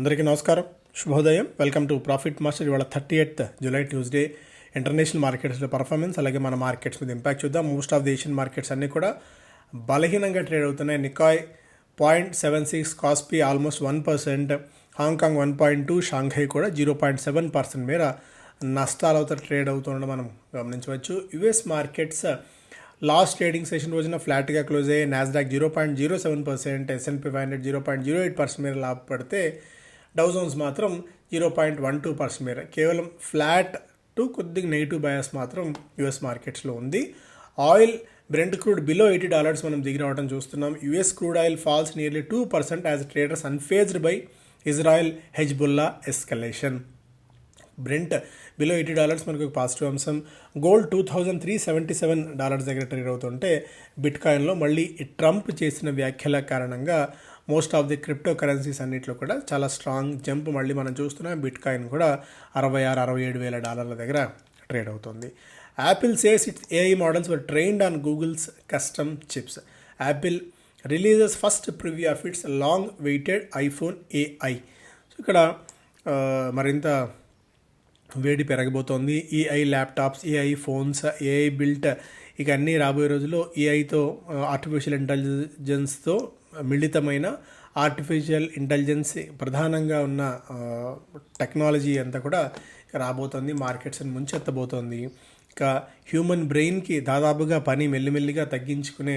అందరికీ నమస్కారం. శుభోదయం. వెల్కమ్ టు ప్రాఫిట్ మాస్టర్ ఇవాళ thirty eighth July Tuesday international మార్కెట్స్లో పర్ఫార్మెన్స్ అలాగే మన మార్కెట్స్ మీద ఇంపాక్ట్ చూద్దాం. Most of the Asian markets అన్నీ కూడా బలహీనంగా ట్రేడ్ అవుతున్నాయి. Nikkei point seven six Kospi almost one percent Hong Kong one point two Shanghai కూడా జీరో పాయింట్ సెవెన్ పర్సెంట్ మేర నష్టాలతో ట్రేడ్ అవుతుండడం మనం గమనించవచ్చు. US markets last trading session రోజున ఫ్లాట్గా క్లోజ్ అయ్యి Nasdaq zero point zero seven percent S and P five hundred zero point zero eight percent మీద లాభపడితే డౌజోన్స్ మాత్రం zero point one two percent మేర. కేవలం ఫ్లాట్ టు కొద్దిగా నెగిటివ్ బయాస్ మాత్రం యుఎస్ మార్కెట్స్లో ఉంది. Oil Brent crude below eighty dollars మనం దిగి రావడం చూస్తున్నాం. US crude oil falls nearly two percent as traders unfazed by Israel Hezbollah escalation Brent below eighty dollars మనకు ఒక పాజిటివ్ అంశం. Gold two thousand three seventy seven dollars దగ్గర trade అవుతుంటే bit కాయిన్లో మళ్ళీ ఈ ట్రంప్ చేసిన వ్యాఖ్యల కారణంగా most of the crypto currencies అన్నింటిలో కూడా చాలా స్ట్రాంగ్ జంప్ మళ్ళీ మనం చూస్తున్నాం. బిట్ కాయిన్ కూడా అరవై ఆరు అరవై ఏడు వేల డాలర్ల దగ్గర ట్రేడ్ అవుతుంది. Apple says its AI models were trained on Google's custom chips Apple releases first preview of its long awaited iPhone AI. So ఇక్కడ మరింత వేడి పెరగబోతోంది. AI laptops AI phones AI built ఇక అన్నీ రాబోయే రోజుల్లో ఏఐతో ఆర్టిఫిషియల్ ఇంటెలిజెన్స్తో మిళితమైన ఆర్టిఫిషియల్ ఇంటెలిజెన్స్ ప్రధానంగా ఉన్న టెక్నాలజీ అంతా కూడా రాబోతోంది మార్కెట్స్ని ముంచెత్తబోతోంది. ఇంకా హ్యూమన్ బ్రెయిన్కి దాదాపుగా పని మెల్లిమెల్లిగా తగ్గించుకునే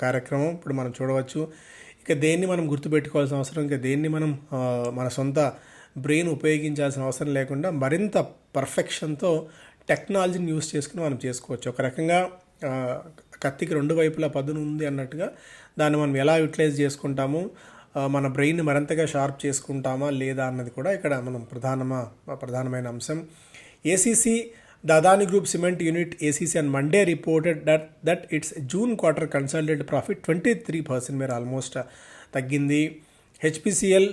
కార్యక్రమం ఇప్పుడు మనం చూడవచ్చు. ఇక దేన్ని మనం గుర్తుపెట్టుకోవాల్సిన అవసరం ఇంకా దేన్ని మనం మన సొంత బ్రెయిన్ ఉపయోగించాల్సిన అవసరం లేకుండా మరింత పర్ఫెక్షన్తో టెక్నాలజీని యూస్ చేసుకుని మనం చేసుకోవచ్చు. ఒక రకంగా కత్తికి రెండు వైపులా పదును ఉంది అన్నట్టుగా దాన్ని మనం ఎలా యూటిలైజ్ చేసుకుంటాము? మన బ్రెయిన్ మరింతగా షార్ప్ చేసుకుంటామా లేదా అన్నది కూడా ఇక్కడ మనం ప్రధానమా ప్రధానమైన అంశం. ACC దాదాని group cement unit ACC and Monday reported that that it's June quarter consolidated profit twenty three percent మేర ఆల్మోస్ట్ తగ్గింది. హెచ్పిసిఎల్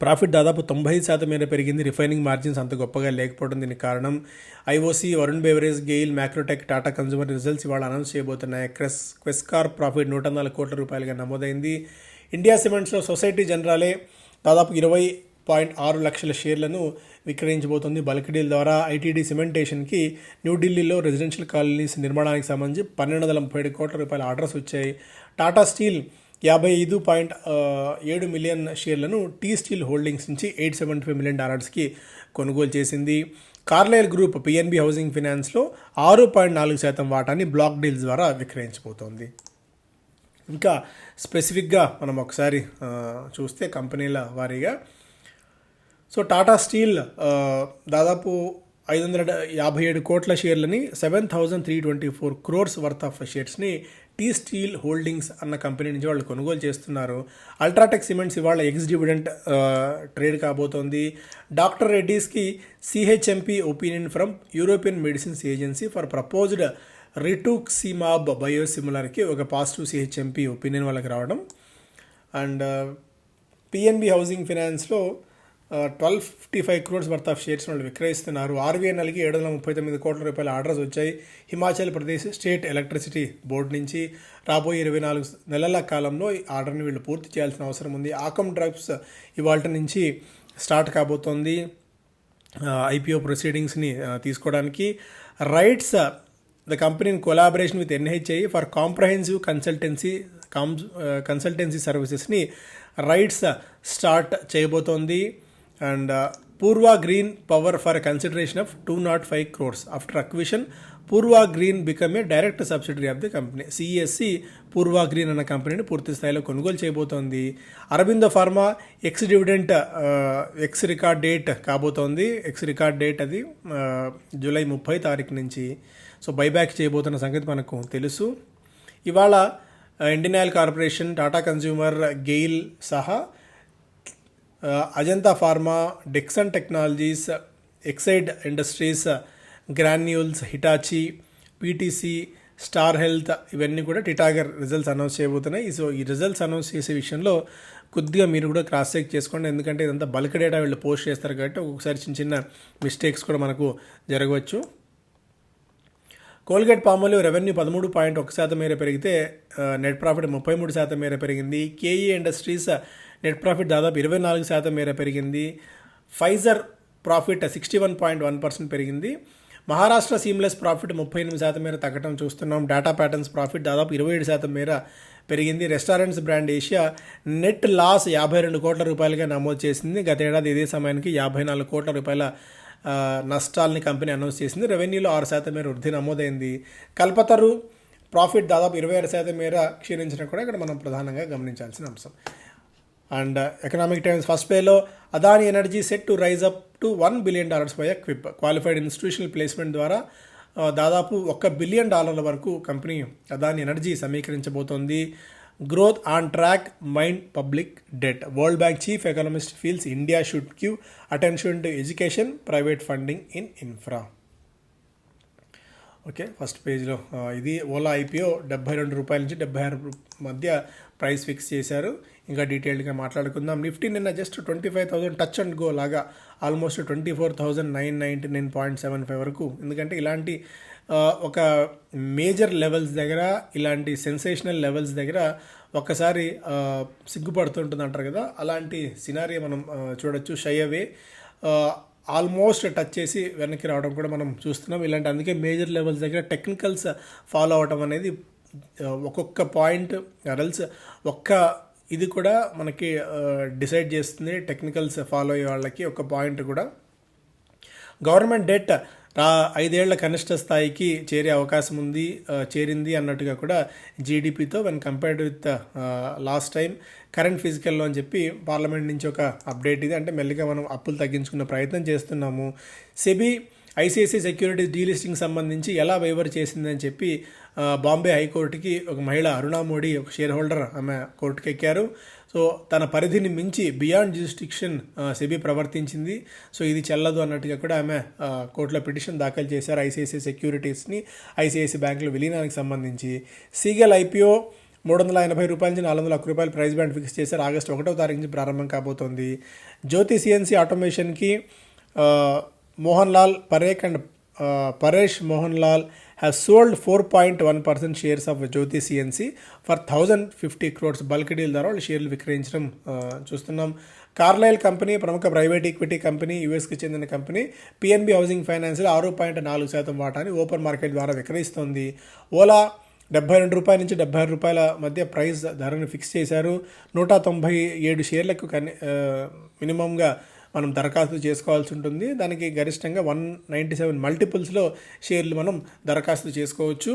ప్రాఫిట్ దాదాపు తొంభై శాతం మేర పెరిగింది. రిఫైనింగ్ మార్జిన్స్ అంత గొప్పగా లేకపోవడం దీనికి కారణం. IOC Varun beverage GAIL Macrotech Tata consumer results ఇవాళ అనౌన్స్ చేయబోతున్నాయి. క్రెస్ క్వెస్కార్ ప్రాఫిట్ నూట నాలుగు కోట్ల రూపాయలుగా నమోదైంది. ఇండియా సిమెంట్స్లో సొసైటీ జనరాలే దాదాపు ఇరవై పాయింట్ ఆరు లక్షల షేర్లను విక్రయించబోతుంది. బల్క్ డీల్ ద్వారా ఐటీడీ సిమెంటేషన్కి న్యూఢిల్లీలో రెసిడెన్షియల్ కాలనీస్ నిర్మాణానికి సంబంధించి పన్నెండు వందల ముప్పై ఏడు కోట్ల రూపాయల ఆర్డర్స్ వచ్చాయి. టాటా స్టీల్ యాభై ఐదు పాయింట్ ఏడు మిలియన్ షేర్లను టీ స్టీల్ హోల్డింగ్స్ నుంచి ఎయిట్ సెవెంటీ ఫైవ్ మిలియన్ డాలర్స్కి కొనుగోలు చేసింది. కార్లైల్ గ్రూప్ పిఎన్బి హౌసింగ్ ఫినాన్స్లో ఆరు పాయింట్ నాలుగు శాతం వాటాని బ్లాక్ డీల్స్ ద్వారా విక్రయించబోతోంది. ఇంకా స్పెసిఫిక్గా మనం ఒకసారి చూస్తే కంపెనీల వారీగా. సో టాటా స్టీల్ దాదాపు ఐదు వందల యాభై ఏడు కోట్ల షేర్లని seven thousand three twenty four crores worth of షేర్స్ని T steel holdings అన్న కంపెనీ నుంచి వాళ్ళు కొనుగోలు చేస్తున్నారు. అల్ట్రాటెక్ సిమెంట్స్ ఇవాళ ఎక్స్ డివిడెంట్ ట్రేడ్ కాబోతోంది. Doctor రెడ్డీస్కి CHMP opinion from European Medicines Agency for proposed rituximab బయోసిమిలర్కి ఒక పాజిటివ్ సిహెచ్ఎంపీ ఒపీనియన్ వాళ్ళకి రావడం. And PNB housing ఫినాన్స్లో twelve fifty five crores worth of shares వాళ్ళు విక్రయిస్తున్నారు. ఆర్బీఎన్ఎల్కి ఏడు వందల ముప్పై తొమ్మిది కోట్ల రూపాయల ఆర్డర్స్ వచ్చాయి. Himachal Pradesh state electricity board నుంచి రాబోయే ఇరవై నాలుగు నెలల కాలంలో ఈ ఆర్డర్ని వీళ్ళు పూర్తి చేయాల్సిన అవసరం ఉంది. ఆకమ్ డ్రగ్స్ ఇవాళ నుంచి స్టార్ట్ కాబోతోంది. ఐపీఓ ప్రొసీడింగ్స్ని తీసుకోవడానికి. RITES the company in collaboration with NHI for comprehensive consultancy com consultancy సర్వీసెస్ని రైట్స్ స్టార్ట్ చేయబోతోంది. And Purva green power for consideration of two nought five crores after acquisition Purva green become a direct subsidiary of the company CSC Purva green అన్న కంపెనీని పూర్తి స్థాయిలో కొనుగోలు చేయబోతోంది. Aurobindo pharma ex dividend ex record date కాబోతోంది. Ex record date అది July ముప్పై తారీఖు నుంచి. సో బైబ్యాక్ చేయబోతున్న సంగతి మనకు తెలుసు. ఇవాళ Indian oil corporation Tata consumer GAIL సహా Ajanta pharma Dixon technologies Exide industries Granules Hitachi PTC Star Health ఇవన్నీ కూడా టిటాగర్ రిజల్ట్స్ అనౌన్స్ చేయబోతున్నాయి. సో ఈ రిజల్ట్స్ అనౌన్స్ చేసే విషయంలో కొద్దిగా మీరు కూడా క్రాస్ చెక్ చేసుకోండి. ఎందుకంటే ఇదంతా బల్క్ డేటా వీళ్ళు పోస్ట్ చేస్తారు కాబట్టి ఒక్కొక్కసారి చిన్న చిన్న మిస్టేక్స్ కూడా మనకు జరగవచ్చు. కోల్గేట్ పామోలివ్ రెవెన్యూ పదమూడు పాయింట్ ఒక శాతం మేర పెరిగితే నెట్ ప్రాఫిట్ ముప్పై మూడు శాతం మేర పెరిగింది. కేఈ ఇండస్ట్రీస్ నెట్ ప్రాఫిట్ దాదాపు ఇరవై నాలుగు శాతం మేర పెరిగింది. Pfizer profit sixty one point one percent పెరిగింది. మహారాష్ట్ర సీమ్లెస్ ప్రాఫిట్ ముప్పై ఎనిమిది శాతం మేర తగ్గడం చూస్తున్నాం. డేటా ప్యాటర్న్స్ ప్రాఫిట్ దాదాపు ఇరవై ఏడు శాతం మేర పెరిగింది. Restaurants brand Asia net loss యాభై రెండు కోట్ల రూపాయలుగా నమోదు చేసింది. గత ఏడాది ఇదే సమయానికి యాభై నాలుగు కోట్ల రూపాయల నష్టాలని కంపెనీ అనౌన్స్ చేసింది. రెవెన్యూలో ఆరు శాతం మేర వృద్ధి నమోదైంది. కల్పతరు ప్రాఫిట్ దాదాపు ఇరవై ఆరు శాతం మేర క్షీణించడం కూడా ఇక్కడ మనం ప్రధానంగా గమనించాల్సిన అంశం. అండ్ ఎకనామిక్ టైమ్స్ ఫస్ట్ పేలో Adani energy set to raise up to one billion dollars by QIP. Qualified institutional placement ద్వారా దాదాపు ఒక్క బిలియన్ డాలర్ల వరకు company Adani energy సమీకరించబోతోంది. Growth on track mind public debt World Bank chief economist feels India should cue attention to education private funding in infra okay first పేజ్లో ఇది Ola IPO డెబ్బై రెండు రూపాయల నుంచి డెబ్బై ఆరు మధ్య ప్రైస్ ఫిక్స్ చేశారు. ఇంకా డీటెయిల్డ్గా మాట్లాడుకుందాం. నిఫ్టీ నిన్న just twenty five thousand touch and go లాగా almost twenty four thousand nine ninety nine point seven five వరకు. ఎందుకంటే ఇలాంటి ఒక మేజర్ లెవెల్స్ దగ్గర ఇలాంటి సెన్సేషనల్ లెవెల్స్ దగ్గర ఒక్కసారి సిగ్గుపడుతుంటుంది అంటారు కదా? అలాంటి సినారీ మనం చూడొచ్చు. Shy away. ఆల్మోస్ట్ టచ్ చేసి వెనక్కి రావడం కూడా మనం చూస్తున్నాం. ఇలాంటి అందుకే మేజర్ లెవెల్స్ దగ్గర టెక్నికల్స్ ఫాలో అవడం అనేది ఒక్కొక్క పాయింట్ అరల్స్ ఒక్క ఇది కూడా మనకి డిసైడ్ చేస్తుంది. టెక్నికల్స్ ఫాలో అయ్యే వాళ్ళకి ఒక పాయింట్ కూడా. గవర్నమెంట్ డెట్ రా ఐదేళ్ళ కనిష్ట స్థాయికి చేరే అవకాశం ఉంది చేరింది అన్నట్టుగా కూడా జీడిపితో when compared with last time current ఫిజికల్లో అని చెప్పి పార్లమెంట్ నుంచి ఒక అప్డేట్ ఇది. అంటే మెల్లిగా మనం అప్పులు తగ్గించుకున్న ప్రయత్నం చేస్తున్నాము. సెబీ ఐసిఐసి సెక్యూరిటీస్ డీలిస్టింగ్ సంబంధించి ఎలా వైవర్ చేసిందని చెప్పి బాంబే హైకోర్టుకి ఒక మహిళ అరుణా మోడీ ఒక షేర్ హోల్డర్ ఆమె కోర్టుకు ఎక్కారు. సో తన పరిధిని మించి బియాండ్ జ్యూరిస్టిక్షన్ సెబీ ప్రవర్తించింది. సో ఇది చెల్లదు అన్నట్టుగా కూడా ఆమె కోర్టులో పిటిషన్ దాఖలు చేశారు ఐసిఐసిఐ సెక్యూరిటీస్ని. ఐసిఐసి బ్యాంకుల విలీనానికి సంబంధించి సీగల్ ఐపీఓ మూడు వందల ఎనభై రూపాయల నుంచి నాలుగు వందల ఒక్క రూపాయలు ప్రైస్ బ్యాండ్ ఫిక్స్ చేశారు. ఆగస్టు ఒకటో తారీఖు నుంచి ప్రారంభం కాబోతోంది. Jyoti CNC ఆటోమేషన్కి Mohan Lal Parekh and Paresh Mohan Lal have sold four point one percent shares of Jyoti CNC for thousand fifty crores bulk deal ద్వారా వాళ్ళు షేర్లు విక్రయించడం చూస్తున్నాం. కార్లైల్ కంపెనీ ప్రముఖ ప్రైవేట్ ఈక్విటీ కంపెనీ యూఎస్కి చెందిన కంపెనీ పిఎన్బి హౌసింగ్ ఫైనాన్స్లో ఆరు పాయింట్ నాలుగు శాతం వాటాని ఓపెన్ మార్కెట్ ద్వారా విక్రయిస్తోంది. ఓలా డెబ్బై రెండు రూపాయల నుంచి డెబ్బై ఆరు రూపాయల మధ్య ప్రైస్ ధరను ఫిక్స్ చేశారు. నూట తొంభై ఏడు షేర్లకు కని మినిమంగా మనం దరఖాస్తు చేసుకోవాల్సి ఉంటుంది. దానికి గరిష్టంగా వన్ నైంటీ సెవెన్ మల్టిపుల్స్లో షేర్లు మనం దరఖాస్తు చేసుకోవచ్చు.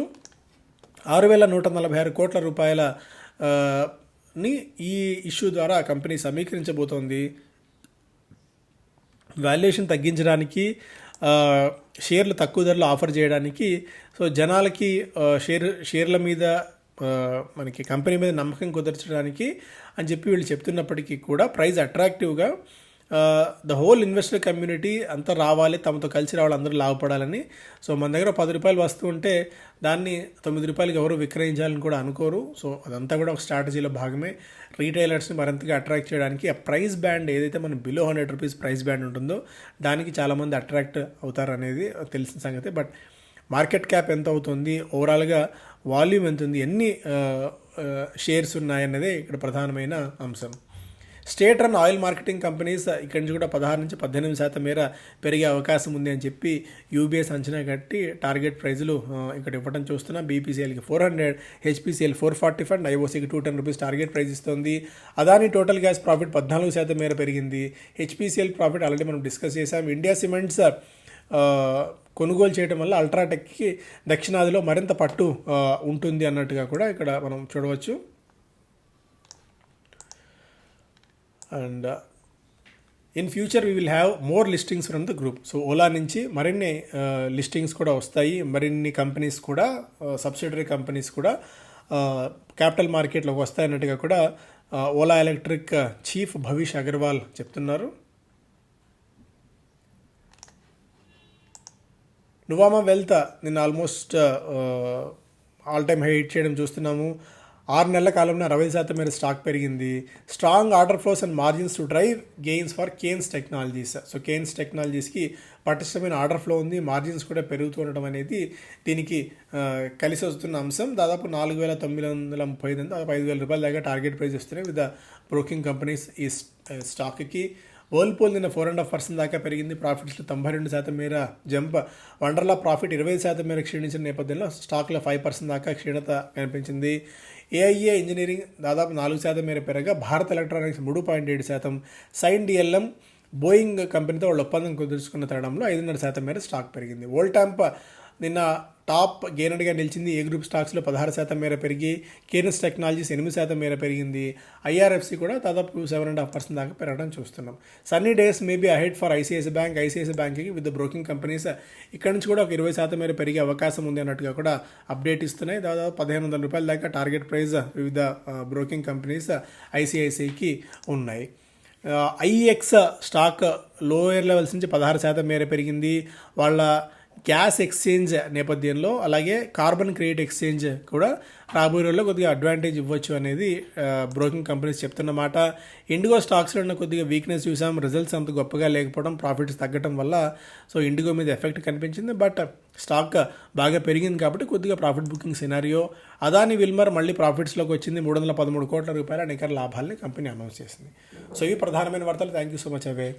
ఆరు వేల నూట నలభై ఆరు కోట్ల రూపాయల ని ఈ ఇష్యూ ద్వారా కంపెనీ సమీకరించబోతోంది. వాల్యుయేషన్ తగ్గించడానికి షేర్లు తక్కువ ధరలో ఆఫర్ చేయడానికి సో జనాలకి షేర్ షేర్ల మీద మనకి కంపెనీ మీద నమ్మకం కుదర్చడానికి అని చెప్పి వీళ్ళు చెప్తున్నప్పటికీ కూడా ప్రైస్ అట్రాక్టివ్గా ద హోల్ ఇన్వెస్టర్ కమ్యూనిటీ అంతా రావాలి తమతో కలిసి రావాలి అందరూ లాభపడాలని. సో మన దగ్గర పది రూపాయలు వస్తూ ఉంటే దాన్ని తొమ్మిది రూపాయలకి ఎవరు విక్రయించాలని కూడా అనుకోరు. సో అదంతా కూడా ఒక స్ట్రాటజీలో భాగమే. రీటైలర్స్ని మరింతగా అట్రాక్ట్ చేయడానికి ఆ ప్రైస్ బ్యాండ్ ఏదైతే మన below hundred rupees price band ఉంటుందో దానికి చాలామంది అట్రాక్ట్ అవుతారు అనేది తెలిసిన సంగతి. బట్ మార్కెట్ క్యాప్ ఎంత అవుతుంది? ఓవరాల్గా వాల్యూమ్ ఎంత ఉంది? ఎన్ని షేర్స్ ఉన్నాయన్నదే ఇక్కడ ప్రధానమైన అంశం. State run oil marketing companies ఇక్కడి నుంచి కూడా పదహారు నుంచి పద్దెనిమిది శాతం మేర పెరిగే అవకాశం ఉంది అని చెప్పి యూబీఎస్ అంచనా కట్టి టార్గెట్ ప్రైజులు ఇక్కడ ఇవ్వడం చూస్తున్నాం. బీపీసీఎల్కి four hundred HPCL four forty five ఐఓసీకి two ten rupees target price ఇస్తుంది. అదాని టోటల్ గ్యాస్ ప్రాఫిట్ పద్నాలుగు శాతం మేర పెరిగింది. హెచ్పీసీఎల్ ప్రాఫిట్ ఆల్రెడీ మనం డిస్కస్ చేసాం ఇండియా సిమెంట్స్ కొనుగోలు చేయడం వల్ల అల్ట్రాటెక్కి దక్షిణాదిలో మరింత పట్టు ఉంటుంది అన్నట్టుగా కూడా ఇక్కడ మనం చూడవచ్చు. And in future we will have more listings from the group so Ola నుంచి మరిన్ని uh, లిస్టింగ్స్ కూడా వస్తాయి. మరిన్ని కంపెనీస్ కూడా uh, సబ్సిడరీ కంపెనీస్ కూడా uh, క్యాపిటల్ మార్కెట్లోకి వస్తాయన్నట్టుగా కూడా ఓలా ఎలక్ట్రిక్ చీఫ్ భవిష్ అగర్వాల్ చెప్తున్నారు. నువామా వెల్త్ నిన్న almost all time high hit చేయడం చూస్తున్నాము. ఆరు నెలల కాలంలో అరవై శాతం మేర స్టాక్ పెరిగింది. Strong order flows and margins to drive gains for Kaynes technologies. So Kaynes టెక్నాలజీస్కి పటిష్టమైన ఆర్డర్ ఫ్లో ఉంది. మార్జిన్స్ కూడా పెరుగుతుండటం అనేది దీనికి కలిసి వస్తున్న అంశం. దాదాపు నాలుగు వేల తొమ్మిది వందల ముప్పై ఐదు దాదాపు ఐదు వేల రూపాయల దాకా టార్గెట్ ప్రైస్ వస్తున్నాయి విత్ బ్రోకింగ్ కంపెనీస్ ఈ స్టాక్కి. వర్ల్పూల్ నిన్న ఫోర్ అండ్ హాఫ్ పర్సెంట్ దాకా పెరిగింది. ప్రాఫిట్స్లో తొంభై రెండు శాతం మేర జంప్. వండర్లా ప్రాఫిట్ ఇరవై శాతం మేర క్షీణించిన నేపథ్యంలో స్టాక్లో ఫైవ్ పర్సెంట్ దాకా క్షీణత కనిపించింది. ఏఐఏ ఇంజనీరింగ్ దాదాపు నాలుగు శాతం మేర పెరగగా భారత్ ఎలక్ట్రానిక్స్ మూడు పాయింట్ ఏడు శాతం. సైన్ డిఎల్ఎం బోయింగ్ కంపెనీతో వాళ్ళు ఒప్పందం కుదుర్చుకున్న తరుణంలో ఐదున్నర శాతం మేర స్టాక్ పెరిగింది. వోల్టాంప్ నిన్న టాప్ గేనర్గా నిలిచింది ఏ గ్రూప్ స్టాక్స్లో పదహారు శాతం మేర పెరిగి కేర్నస్ టెక్నాలజీస్ ఎనిమిది శాతం మేర పెరిగింది. ఐఆర్ఎఫ్సి కూడా దాదాపు సెవెన్ అండ్ హాఫ్ పర్సెంట్ దాకా పెరగడం చూస్తున్నాం. Sunny days maybe ahead for ICICI bank. ICICI బ్యాంక్కి విత్ బ్రోకింగ్ కంపెనీస్ ఇక్కడ నుంచి కూడా ఒక ఇరవై శాతం మేర పెరిగే అవకాశం ఉంది అన్నట్టుగా కూడా అప్డేట్ ఇస్తున్నాయి. దాదాపు పదిహేను వందల రూపాయల దాకా టార్గెట్ ప్రైస్ వివిధ బ్రోకింగ్ కంపెనీస్ ఐసిఐసికి ఉన్నాయి. ఐఎక్స్ స్టాక్ లోయర్ లెవెల్స్ నుంచి పదహారు శాతం మేర పెరిగింది. వాళ్ళ గ్యాస్ ఎక్స్చేంజ్ నేపథ్యంలో అలాగే కార్బన్ క్రెడిట్ ఎక్స్చేంజ్ కూడా రాబోయే రోజుల్లో కొద్దిగా అడ్వాంటేజ్ ఇవ్వచ్చు అనేది బ్రోకింగ్ కంపెనీస్ చెప్తున్నమాట ఇండిగో స్టాక్స్లో ఉన్న కొద్దిగా వీక్నెస్ చూసాం. రిజల్ట్స్ అంత గొప్పగా లేకపోవడం ప్రాఫిట్స్ తగ్గడం వల్ల సో ఇండిగో మీద ఎఫెక్ట్ కనిపించింది. బట్ స్టాక్ బాగా పెరిగింది కాబట్టి కొద్దిగా profit booking scenario Adani Wilmar మళ్ళీ ప్రాఫిట్స్లోకి వచ్చింది. మూడు వందల పదమూడు కోట్ల రూపాయల నికర లాభాలని కంపెనీ అనౌన్స్ చేసింది. సో ఇవి ప్రధానమైన వార్తలు. Thank you so much away